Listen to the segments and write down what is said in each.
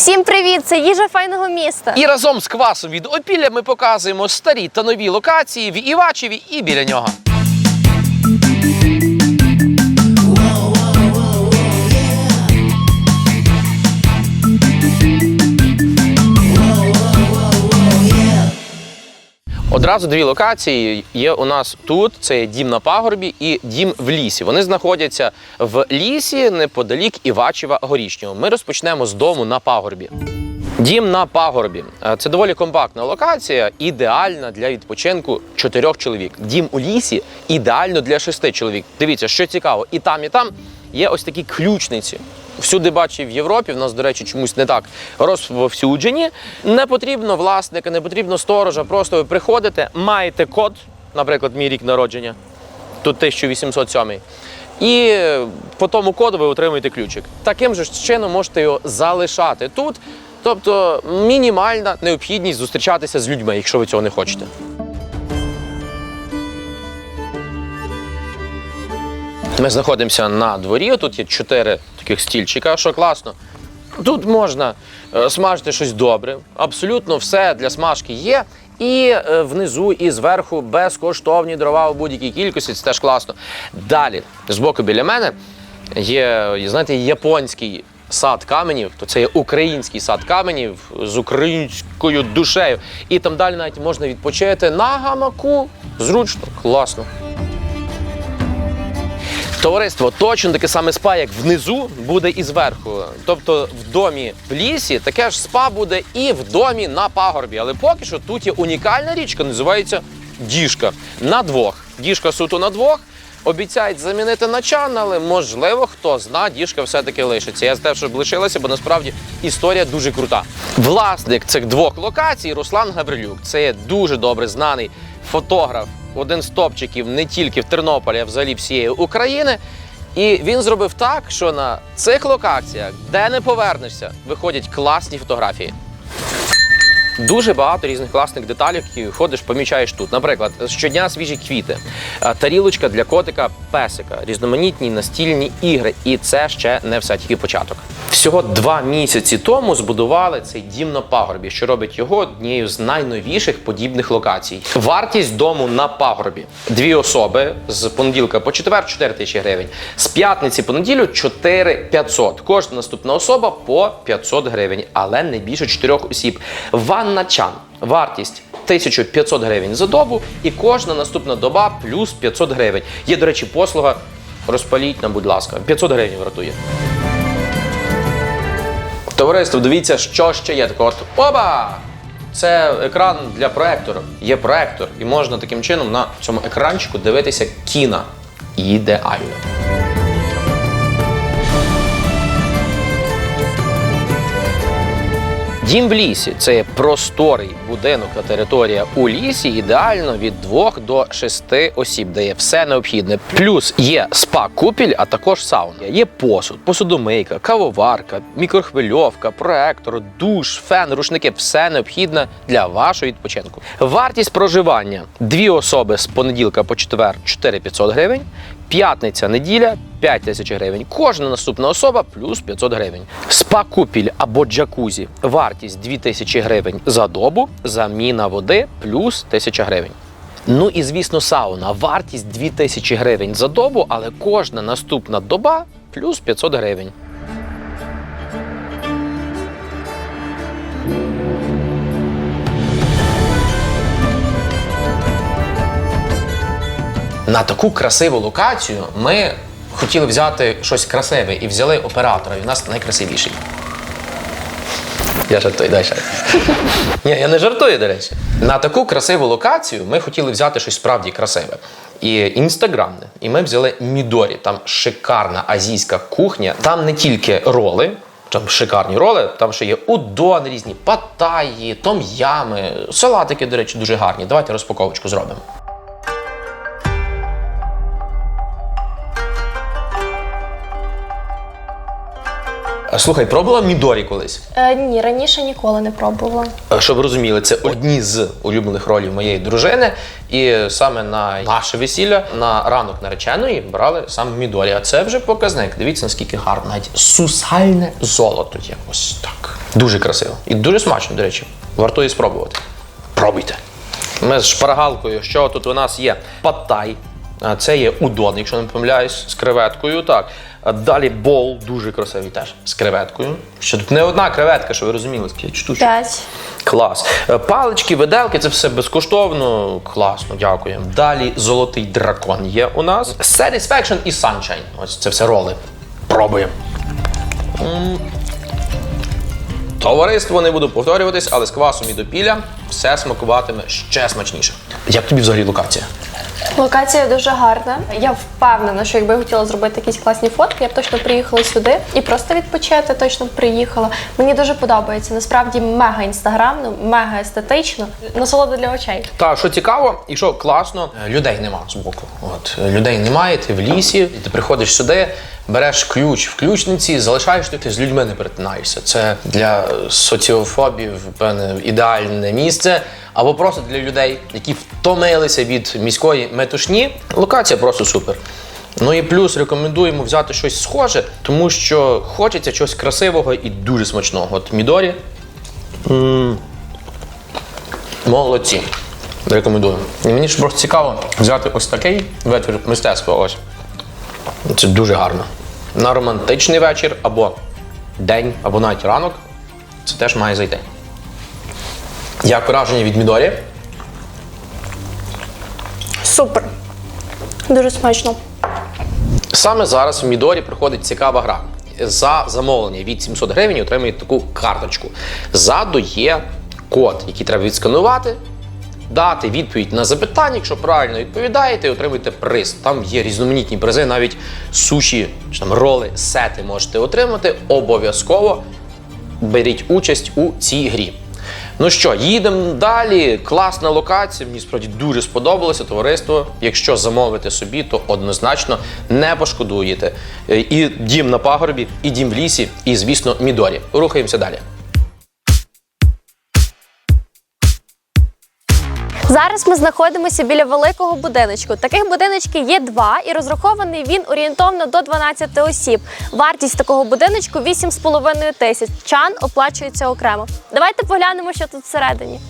Всім привіт! Це їжа файного міста. І разом з квасом від опілля ми показуємо старі та нові локації в Івачеві і біля нього. Одразу дві локації є у нас тут: це є дім на пагорбі і дім в лісі. Вони знаходяться в лісі неподалік Івачева Горішнього. Ми розпочнемо з дому на пагорбі. Дім на пагорбі Е, це доволі компактна локація, ідеальна для відпочинку чотирьох чоловік. Дім у лісі ідеально для шести чоловік. Дивіться, що цікаво, і там, і там є ось такі ключниці. Всюди бачив в Європі, в нас, до речі, чомусь не так розповсюджені. Не потрібно власника, не потрібно сторожа. Просто ви приходите, маєте код, наприклад, мій рік народження, тут 1807. І по тому коду ви отримуєте ключик. Таким же чином можете його залишати тут. Тобто мінімальна необхідність зустрічатися з людьми, якщо ви цього не хочете. Ми знаходимося на дворі. Тут є чотири таких стільчика, що класно. Тут можна е, смажити щось добре. Абсолютно все для смажки є. І е, внизу, і зверху безкоштовні дрова у будь-якій кількості. Це теж класно. Далі, збоку біля мене є, знаєте, японський сад каменів, то це є український сад каменів з українською душею. І там далі навіть можна відпочити на гамаку. Зручно, класно. Товариство точно таке саме спа, як внизу, буде і зверху. Тобто в домі в лісі таке ж спа буде і в домі на пагорбі. Але поки що тут є унікальна річка, називається діжка. На двох. Діжка суто на двох. Обіцяють замінити на чан, але можливо, хто зна, діжка все-таки лишиться. Я з те, щоб лишилася, бо насправді історія дуже крута. Власник цих двох локацій Руслан Гаврилюк. Це є дуже добре знаний фотограф, один з топчиків не тільки в Тернополі, а взагалі всієї України. І він зробив так, що на цих локаціях, де не повернешся, виходять класні фотографії. Дуже багато різних класних деталей, які ходиш, помічаєш тут. Наприклад, щодня свіжі квіти, тарілочка для котика, песика, різноманітні настільні ігри. І це ще не все, тільки початок. Всього два місяці тому збудували цей дім на пагорбі, що робить його однією з найновіших подібних локацій. Вартість дому на пагорбі. Дві особи з понеділка по четвер 4 тисячі гривень. З п'ятниці по неділю 4 500. Кожна наступна особа по 500 гривень, але не більше 4 осіб. Ванна чан. Вартість 1500 гривень за добу, і кожна наступна доба плюс 500 гривень. Є, до речі, послуга. Розпаліть нам, будь ласка, 500 гривень вартує. Товариство, дивіться, що ще є. Так от, оба! Це екран для проектору. Є проектор, і можна таким чином на цьому екранчику дивитися кіно. Ідеально. Дім в лісі це просторий будинок та територія у лісі, ідеально від 2 до 6 осіб, де є все необхідне. Плюс є спа-купіль, а також сауна. Є посуд, посудомийка, кавоварка, мікрохвильовка, проектор, душ, фен, рушники все необхідне для вашого відпочинку. Вартість проживання дві особи з понеділка по четвер 4500 гривень. П'ятниця, неділя 5 тисяч гривень. Кожна наступна особа плюс 500 гривень. Спа-купіль або джакузі. Вартість 2 тисячі гривень за добу, заміна води плюс 1000 гривень. Ну і звісно, сауна. Вартість 2 тисячі гривень за добу, але кожна наступна доба плюс 500 гривень. На таку красиву локацію ми хотіли взяти щось красиве і взяли оператора. І в нас найкрасивіший. Я жартую, дай ще. Ні, я не жартую, до речі. На таку красиву локацію ми хотіли взяти щось справді красиве. І інстаграмне. І ми взяли Мідорі. Там шикарна азійська кухня. Там не тільки роли, там шикарні роли, там ще є удон різні, паттаї, том'ями, салатики, до речі, дуже гарні. Давайте розпаковочку зробимо. Слухай, пробувала Мідорі колись? Е, ні, раніше ніколи не пробувала. Е, Щоб ви розуміли, це одні з улюблених ролів моєї дружини. І саме на наше весілля, на ранок нареченої, брали саме Мідорі. А це вже показник. Дивіться, наскільки гарно. Навіть сусальне золото є. Ось так. Дуже красиво. І дуже смачно, до речі. Вартує спробувати. Пробуйте. Ми з шпаргалкою. Що тут у нас є? Паттай. А Це є удон, якщо не помиляюсь, з креветкою. Так. Далі бол, дуже красивий теж з креветкою. Ще тут не одна креветка, що ви розуміли, скільки штучок. П'ять. Клас. Е, Палички, виделки, це все безкоштовно. Класно, дякуємо. Далі золотий дракон є у нас. Satisfaction і Sunshine. Ось це все роли. Пробуємо. Товариство не буду повторюватись, але з квасом і допілля все смакуватиме ще смачніше. Як тобі взагалі локація? Локація дуже гарна. Я впевнена, що якби я хотіла зробити якісь класні фотки, я б точно приїхала сюди і просто відпочити точно приїхала. Мені дуже подобається. Насправді мега інстаграмно, мега естетично. Насолода для очей. Та що цікаво, і що класно, людей нема з боку. От людей немає, ти в лісі, і ти приходиш сюди, береш ключ в ключниці, залишаєш ти, з людьми не перетинаєшся. Це для соціофобів, певне, ідеальне місце. Або просто для людей, які втомилися від міської метушні. Локація просто супер. Ну і плюс рекомендуємо взяти щось схоже, тому що хочеться чогось красивого і дуже смачного. От Мідорі Молодці. Рекомендую. І мені ж просто цікаво взяти ось такий витвір мистецтва. Ось. Це дуже гарно. На романтичний вечір або день, або навіть ранок. Це теж має зайти. Як враження від Мідорі? Супер. Дуже смачно. Саме зараз в Мідорі приходить цікава гра. За замовлення від 700 гривень отримуєте таку карточку. Ззаду є код, який треба відсканувати, дати відповідь на запитання. Якщо правильно відповідаєте, отримуєте приз. Там є різноманітні призи, навіть суші, чи там роли, сети можете отримати. Обов'язково беріть участь у цій грі. Ну що, їдемо далі. Класна локація. Мені справді дуже сподобалося товариство. Якщо замовите собі, то однозначно не пошкодуєте. Е, І дім на пагорбі, і дім в лісі, і звісно, Мідорі. Рухаємося далі. Зараз ми знаходимося біля великого будиночку. Таких будиночків є два, і розрахований він орієнтовно до 12 осіб. Вартість такого будиночку 8,5 тисяч. Чан оплачується окремо. Давайте поглянемо, що тут всередині.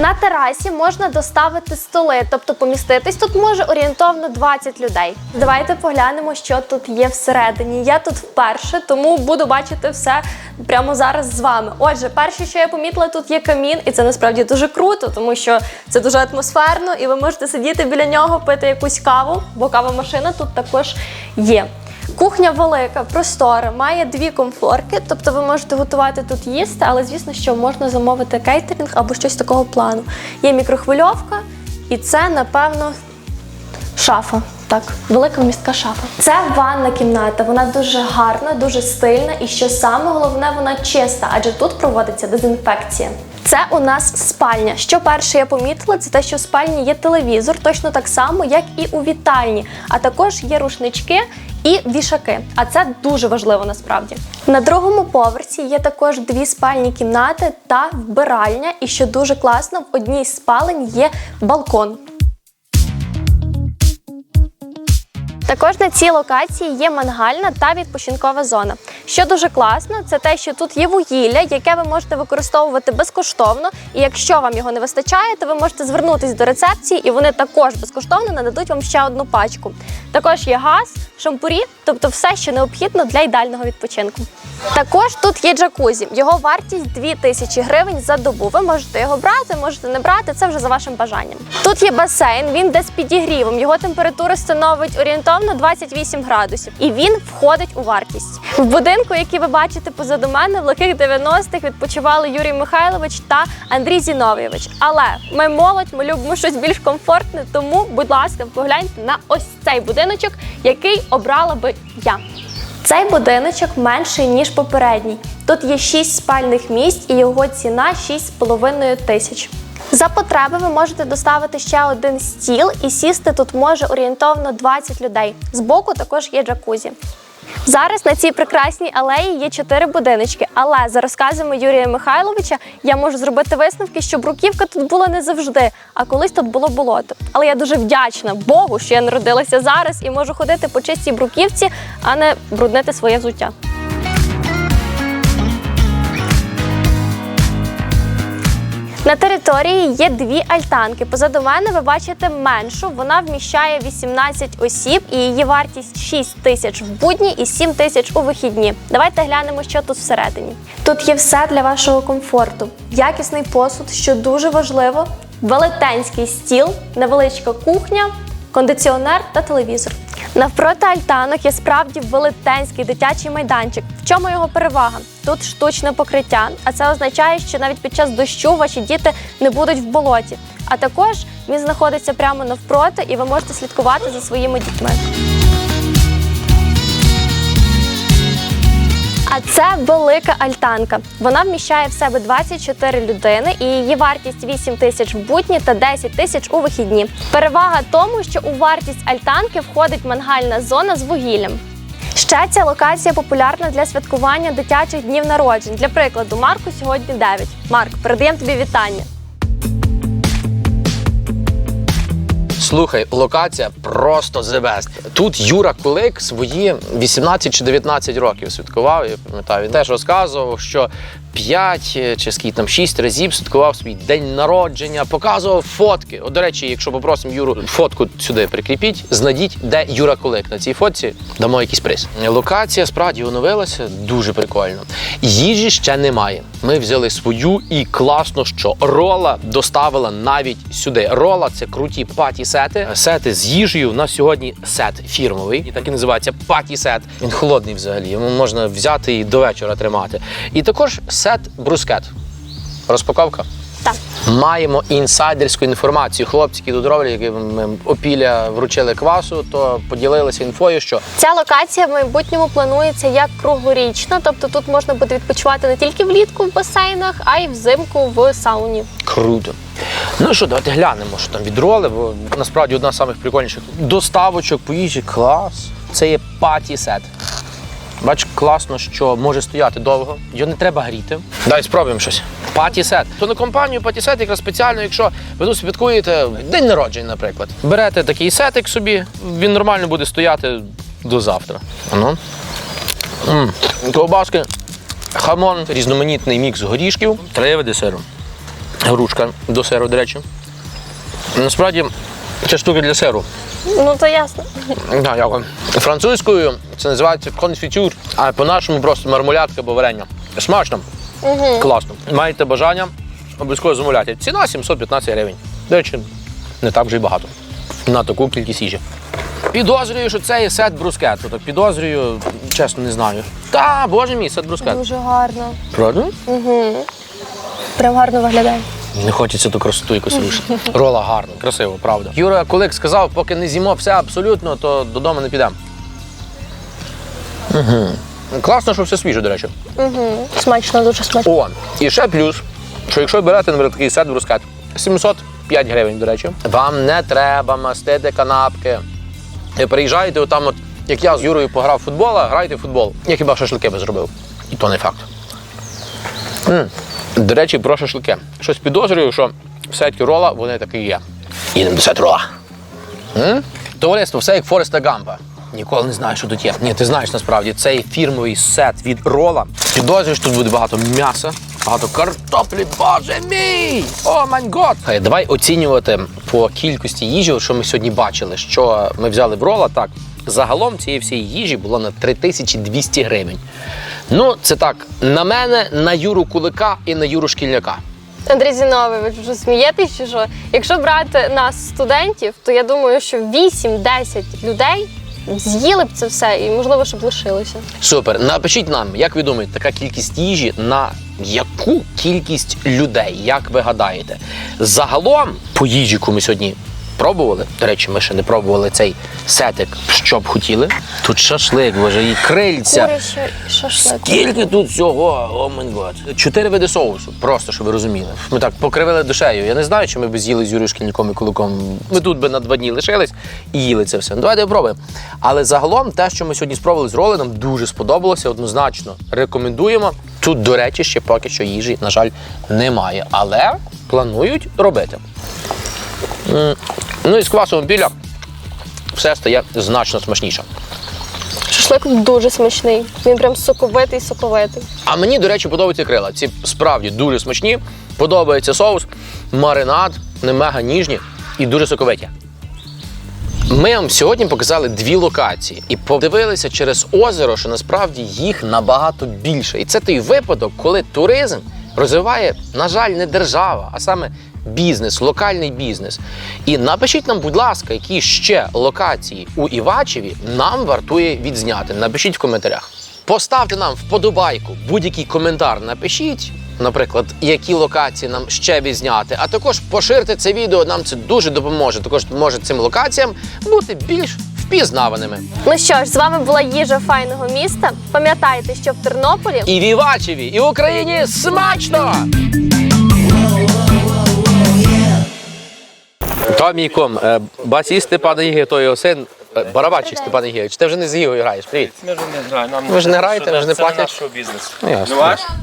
На терасі можна доставити столи, тобто поміститись тут може орієнтовно 20 людей. Давайте поглянемо, що тут є всередині. Я тут вперше, тому буду бачити все прямо зараз з вами. Отже, перше, що я помітила, тут є камін, і це насправді дуже круто, тому що це дуже атмосферно, і ви можете сидіти біля нього, пити якусь каву, бо кава машина тут також є. Кухня велика, простора, має дві комфорки, тобто ви можете готувати тут їсти, але звісно, що можна замовити кейтерінг або щось такого плану. Є мікрохвильовка, і це, напевно, шафа. Так, велика містка шафа. Це ванна кімната. Вона дуже гарна, дуже стильна, і що саме головне, вона чиста, адже тут проводиться дезінфекція. Це у нас спальня. Що перше я помітила, це те, що в спальні є телевізор, точно так само, як і у вітальні. А також є рушнички і вішаки. А це дуже важливо насправді. На другому поверсі є також дві спальні кімнати та вбиральня. І що дуже класно, в одній з спалень є балкон. Також на цій локації є мангальна та відпочинкова зона. Що дуже класно, це те, що тут є вугілля, яке ви можете використовувати безкоштовно. І якщо вам його не вистачає, то ви можете звернутись до рецепції, і вони також безкоштовно нададуть вам ще одну пачку. Також є газ, шампурі, тобто все, що необхідно для ідеального відпочинку. Також тут є джакузі. Його вартість 2000 гривень за добу. Ви можете його брати, можете не брати. Це вже за вашим бажанням. Тут є басейн, він де з підігрівом. Його температура становить орієнтовно 28 градусів, і він входить у вартість. В будинку, який ви бачите позаду мене, в лихих 90-х відпочивали Юрій Михайлович та Андрій Зіновійович. Але ми молодь, ми любимо щось більш комфортне. Тому, будь ласка, погляньте на ось цей будиночок, який обрала би я. Цей будиночок менший, ніж попередній. Тут є 6 спальних місць і його ціна 6,5 тисяч. За потреби ви можете доставити ще один стіл і сісти тут може орієнтовно 20 людей. Збоку також є джакузі. Зараз на цій прекрасній алеї є чотири будиночки, але за розказами Юрія Михайловича я можу зробити висновки, що бруківка тут була не завжди, а колись тут було болото. Але я дуже вдячна Богу, що я народилася зараз і можу ходити по чистій бруківці, а не бруднити своє взуття. На є дві альтанки. Позаду мене ви бачите меншу. Вона вміщає 18 осіб і її вартість 6 тисяч в будні і 7 тисяч у вихідні. Давайте глянемо, що тут всередині. Тут є все для вашого комфорту: якісний посуд, що дуже важливо, велетенський стіл, невеличка кухня, кондиціонер та телевізор. Навпроти альтанок є справді велетенський дитячий майданчик. В чому його перевага? Тут штучне покриття, а це означає, що навіть під час дощу ваші діти не будуть в болоті. А також він знаходиться прямо навпроти, і ви можете слідкувати за своїми дітьми. А це велика альтанка. Вона вміщає в себе 24 людини і її вартість 8 тисяч в будні та 10 тисяч у вихідні. Перевага тому, що у вартість альтанки входить мангальна зона з вугіллям. Ще ця локація популярна для святкування дитячих днів народжень. Для прикладу, Марку сьогодні 9. Марк, передаємо тобі вітання. Слухай, локація просто the best. Тут Юра Кулик свої 18 чи 19 років святкував. Я пам'ятаю, він теж розказував, що 5 чи скільки там 6 разів святкував свій день народження, показував фотки. От, до речі, якщо попросимо Юру фотку сюди прикріпіть, знайдіть, де Юра Кулик. На цій фотці дамо якийсь приз. Локація справді оновилася, дуже прикольно. Їжі ще немає. Ми взяли свою і класно, що рола доставила навіть сюди. Рола це круті паті-сети. Сети з їжею. У нас сьогодні сет фірмовий, і так і називається паті-сет. Він холодний взагалі. Йому можна взяти і до вечора тримати. І також сет брускет. Розпаковка. Маємо інсайдерську інформацію. Хлопці, які тут роблять, які ми опіля вручили квасу, то поділилися інфою, що Ця локація в майбутньому планується як круглорічна, тобто тут можна буде відпочивати не тільки влітку в басейнах, а й взимку в сауні. Круто. Ну що, давайте глянемо, що там від роли, бо насправді одна з самих прикольніших доставочок по їжі. Клас. Це є паті сет. Бач, класно, що може стояти довго, його не треба гріти. Дай спробуємо щось. Паті сет. То на компанію паті сет якраз спеціально, якщо ви тут святкуєте день народження, наприклад. Берете такий сетик собі, він нормально буде стояти до завтра. Ну. М. Ковбаски, хамон, різноманітний мікс горішків, три види сиру. Грушка до сиру, до речі. Насправді, це штуки для сиру. Ну то ясно. Да, дякую. Французькою це називається конфітюр, а по-нашому просто мармулятка або варення. Смачно. Угу. Класно. Маєте бажання, обов'язково замовляйте. Ціна 715 гривень. До речі, не так вже й багато. На таку кількість їжі. Підозрюю, що це є сет брускет. Тобто підозрюю, чесно, не знаю. Та, боже мій, сет брускет. Дуже гарно. Правда? Прям гарно виглядає. Не хочеться ту красоту якось рушити. Рола гарно, красиво, правда. Юра Кулик сказав, поки не з'їмо все абсолютно, то додому не підемо. Угу. Класно, що все свіже, до речі. Угу. Смачно, дуже смачно. О, і ще плюс, що якщо берете наприклад, такий сет брускет, 705 гривень, до речі, вам не треба мастити канапки. Ви приїжджаєте отам, от, як я з Юрою пограв в футбол, а граєте в футбол. Я хіба шашлики би зробив. І то не факт. м До речі, про шашлики. Щось підозрюю, що сетки рола вони такі є. Їдемо до сет рола. М? Товариство, все як Фореста Гампа. Ніколи не знаю, що тут є. Ні, ти знаєш насправді, цей фірмовий сет від рола. Підозрюю, що тут буде багато м'яса, багато картоплі. Боже мій! О май гот! Давай оцінювати по кількості їжі, що ми сьогодні бачили, що ми взяли в рола. Так, загалом цієї всієї їжі було на 3200 гривень. Ну, це так, на мене, на Юру Кулика і на Юру Шкільняка. Андрій Зіновий, ви вже смієтесь чи що? Якщо брати нас, студентів, то я думаю, що 8-10 людей з'їли б це все і, можливо, щоб лишилося. Супер. Напишіть нам, як ви думаєте, така кількість їжі на яку кількість людей, як ви гадаєте? Загалом по їжі, яку ми сьогодні пробували. До речі, ми ще не пробували цей сетик, що б хотіли. Тут шашлик, боже, і крильця. Курячий шашлик. Скільки тут всього, о май гад. Чотири види соусу, просто щоб ви розуміли. Ми так покривили душею. Я не знаю, чи ми б з'їли з Юрюшки нікому і куликом. Ми тут би на два дні лишились і їли це все. Ну, давайте спробуємо. Але загалом те, що ми сьогодні спробували з роли, нам дуже сподобалося, однозначно. Рекомендуємо. Тут, до речі, ще поки що їжі, на жаль, немає. Але планують робити. Ну і з квасом біля все стає значно смачніше. Шашлик дуже смачний. Він прям соковитий, соковитий. А мені, до речі, подобаються крила. Ці справді дуже смачні. Подобається соус, маринад, не мега ніжні і дуже соковиті. Ми вам сьогодні показали дві локації і подивилися через озеро, що насправді їх набагато більше. І це той випадок, коли туризм розвиває, на жаль, не держава, а саме бізнес, локальний бізнес. І напишіть нам, будь ласка, які ще локації у Івачеві нам вартує відзняти. Напишіть в коментарях. Поставте нам вподобайку, будь-який коментар напишіть. Наприклад, які локації нам ще відзняти, а також поширте це відео, нам це дуже допоможе. Також може цим локаціям бути більш впізнаваними. Ну що ж, з вами була їжа файного міста. Пам'ятайте, що в Тернополі І в Івачеві, і в Україні смачно! Томій Ком, е, басіст Степан Ігор, той його син, е, барабанщик Степан Чи Ти вже не з Ігою граєш. Привіт. Ми ж не граємо. Нам Ви ж не граєте, ви ж не це платять? наш шоу-бізнес. Ну, ясно. Ваш?